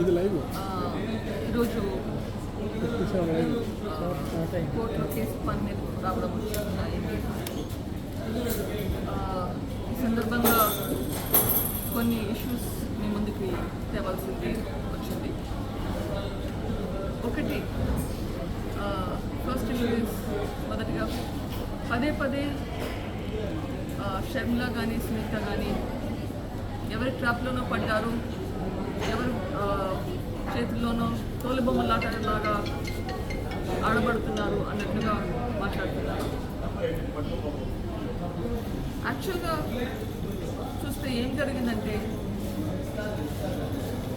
ఇది లైవ్ ఈరోజు కోర్టులో కేసు పని రావడం అయింది ఆ, ఈ సందర్భంగా కొన్ని ఇష్యూస్ మీ ముందుకి తేవాల్సింది వచ్చింది. ఒకటి ఫస్ట్ ఇష్యూ ఇస్ మొదటిగా పదే పదే షర్మిల కానీ సునీత కానీ ఎవరి ట్రాప్లోనో పడ్డారు? ఎవరు చేతుల్లోనో తోలుబొమ్మలాటలాగా ఆడబడుతున్నారు అన్నట్టుగా మాట్లాడుతున్నారు. యాక్చువల్గా చూస్తే ఏం జరిగిందంటే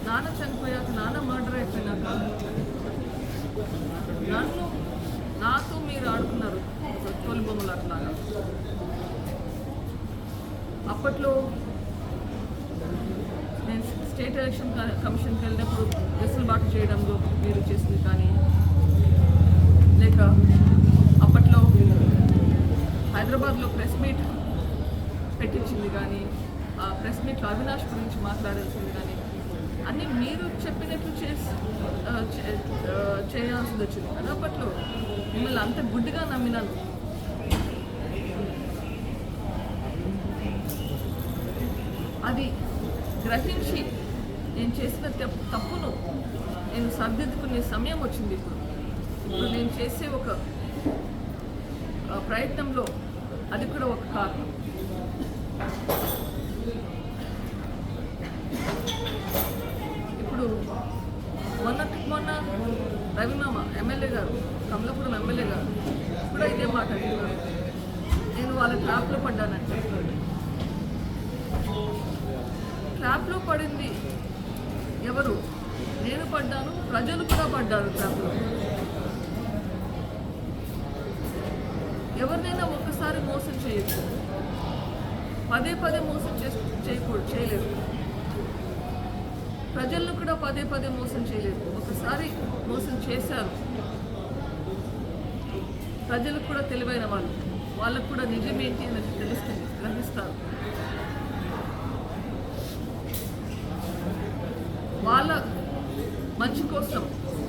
నాన్న చనిపోయాక నాన్న మర్డర్ అయిపోయినాక నన్ను నాతో మీరు ఆడుకున్నారు తోలు అట్లాగా అప్పట్లో నేను స్టేట్ ఎలక్షన్ కమిషన్కి వెళ్ళినప్పుడు వెసులుబాటు చేయడంలో మీరు చేసింది కానీ లేక అప్పట్లో హైదరాబాద్లో ప్రెస్ మీట్ పెట్టించింది కానీ ఆ ప్రెస్ మీట్లో అవినాష్ గురించి మాట్లాడాల్సింది కానీ అన్నీ మీరు చెప్పినట్లు చేసి చేయాల్సింది చే- చేయాల్సి వచ్చింది కానీ అప్పట్లో మిమ్మల్ని అంత గుడ్డిగా నమ్మినాను అది గ్రహించి నేను చేసిన తప్పును నేను సర్దిద్దుకునే సమయం వచ్చింది ఇప్పుడు. ఇప్పుడు నేను చేసే ఒక ప్రయత్నంలో అది కూడా ఒక కారణం. ఇప్పుడు మొన్నటి మొన్న రవిమామ ఎమ్మెల్యే గారు కమలాపురం ఎమ్మెల్యే గారు కూడా ఇదే మాట అంటున్నారు నేను వాళ్ళ ట్రాప్లో పడ్డానంటే ట్రాప్లో పడింది. ఎవరు? నేను పడ్డాను ప్రజలు కూడా పడ్డారు ట్రాప్లో. ఎవరినైనా ఒక్కసారి మోసం చేయొచ్చు పదే పదే మోసం చేయకూడదు చేయలేదు ప్రజలను కూడా పదే పదే మోసం చేయలేదు. ఒకసారి మోసం చేశారు. ప్రజలకు కూడా తెలివైన వాళ్ళు. వాళ్ళకు కూడా నిజం ఏంటి అనేది తెలుస్తుంది గ్రహిస్తారు. వాళ్ళ మంచి కోసం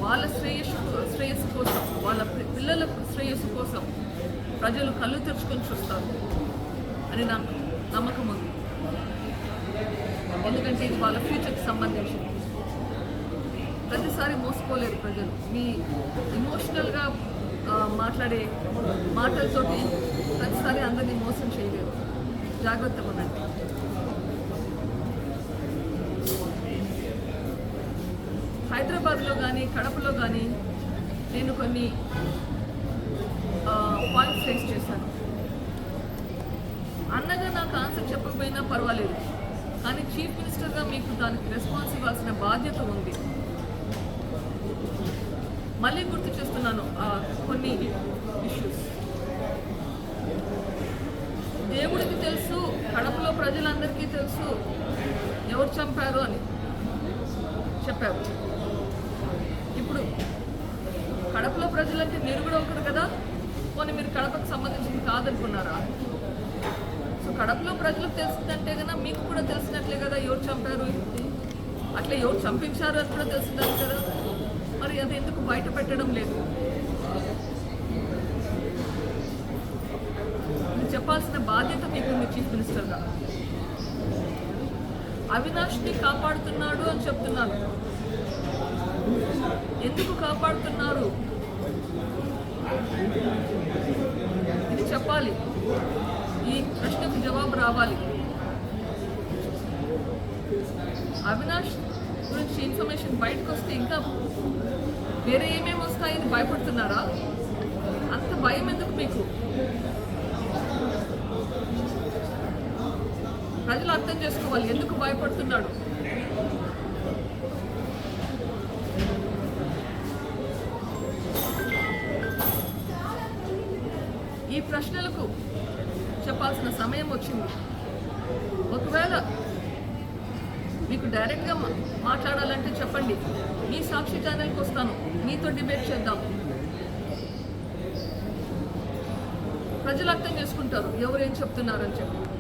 వాళ్ళ శ్రేయస్సు శ్రేయస్సు కోసం వాళ్ళ పిల్లల శ్రేయస్సు కోసం ప్రజలు కళ్ళు తెరుచుకొని చూస్తారు అని నాకు నమ్మకం ఉంది. ఎందుకంటే ఇది వాళ్ళ ఫ్యూచర్కి సంబంధించింది ప్రతిసారి మోసుకోలేరు ప్రజలు. మీ ఇమోషనల్గా మాట్లాడే మాటలతోటి ప్రతిసారి అందరినీ మోసం చేయలేరు. జాగ్రత్తగా ఉండండి హైదరాబాద్లో కానీ కడపలో కానీ నేను కొన్ని పాయింట్స్ రేస్ చేశాను. అన్నగా నాకు ఆన్సర్ చెప్పకపోయినా పర్వాలేదు. కానీ చీఫ్ మినిస్టర్గా మీకు దానికి రెస్పాన్స్ ఇవ్వాల్సిన బాధ్యత ఉంది. మళ్ళీ గుర్తు చేస్తున్నాను కొన్ని ఇష్యూస్ దేవుడికి తెలుసు కడపలో ప్రజలందరికీ తెలుసు ఎవరు చంపారు అని చెప్పారు. ఇప్పుడు కడపలో ప్రజలంటే మీరు కూడా ఒకరు కదా? పోనీ మీరు కడపకు సంబంధించింది కాదనుకున్నారా? సో కడపలో ప్రజలకు తెలిసిందంటే కదా మీకు కూడా తెలిసినట్లే కదా ఎవరు చంపారు అట్లా ఎవరు చంపించారు అని కూడా తెలిసిందని కదా. మరి అది ఎందుకు బయట పెట్టడం లేదు? చెప్పాల్సిన బాధ్యత మీకుంది చీఫ్ మినిస్టర్గా. అవినాష్ని కాపాడుతున్నాడు అని చెప్తున్నాను. ఎందుకు కాపాడుతున్నారు? ఇది చెప్పాలి. ఈ ప్రశ్నకు జవాబు రావాలి. అవినాష్ గురించి ఇన్ఫర్మేషన్ బయటకు వస్తే ఇంకా వేరే ఏమేమి వస్తాయని భయపడుతున్నారా? అంత భయం ఎందుకు మీకు? ప్రజలు అర్థం చేసుకోవాలి. ఎందుకు భయపడుతున్నాడు? ప్రశ్నలకు చెప్పాల్సిన సమయం వచ్చింది. ఒకవేళ మీకు డైరెక్ట్గా మాట్లాడాలంటే చెప్పండి. మీ సాక్షి ఛానల్కి వస్తాను. మీతో డిబేట్ చేద్దాం. ప్రజలు అర్థం చేసుకుంటారు. ఎవరేం చెప్తున్నారని చెప్పి.